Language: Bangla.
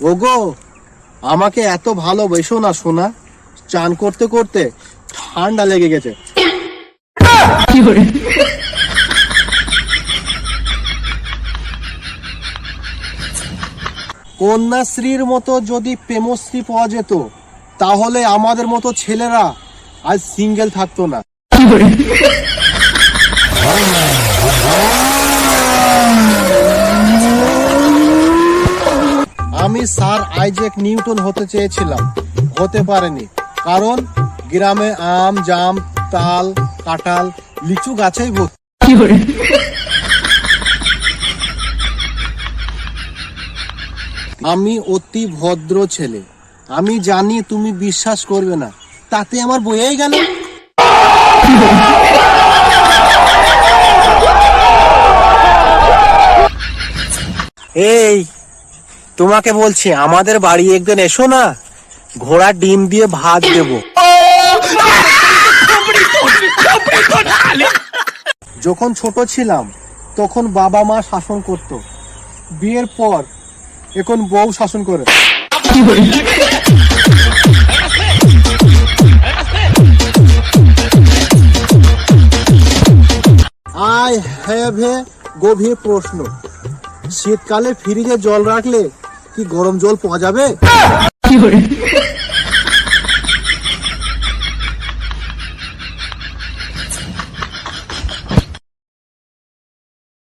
ওগো, আমাকে এত ভালোবেসো না শোনা চান করতে করতে ঠান্ডা লেগে গেছে। কন্যাশ্রীর মতো যদি প্রেমশ্রী পাওয়া যেত, তাহলে আমাদের মতো ছেলেরা আজ সিঙ্গেল থাকতো না। আমি স্যার আইজেক নিউটন হতে চেয়েছিলাম। হতে পারেনি। কারণ গ্রামে আম জাম তাল কাঁঠাল লিচু গাছেই ভর্তি আমি অতি ভদ্র ছেলে। আমি জানি তুমি বিশ্বাস করবে না। তাতে আমার বইয়েই গেল। এই তোমাকে বলছি আমাদের বাড়ি একদিন এসো না ঘোড়ার ডিম দিয়ে ভাত দেব। যখন ছোট ছিলাম তখন বাবা মা শাসন করত। বিয়ের পর এখন বউ শাসন করে। আই হ্যাভ এ গভীর প্রশ্ন। শীতকালে ফ্রিজে জল রাখলে কি গরম জল পাওয়া যাবে?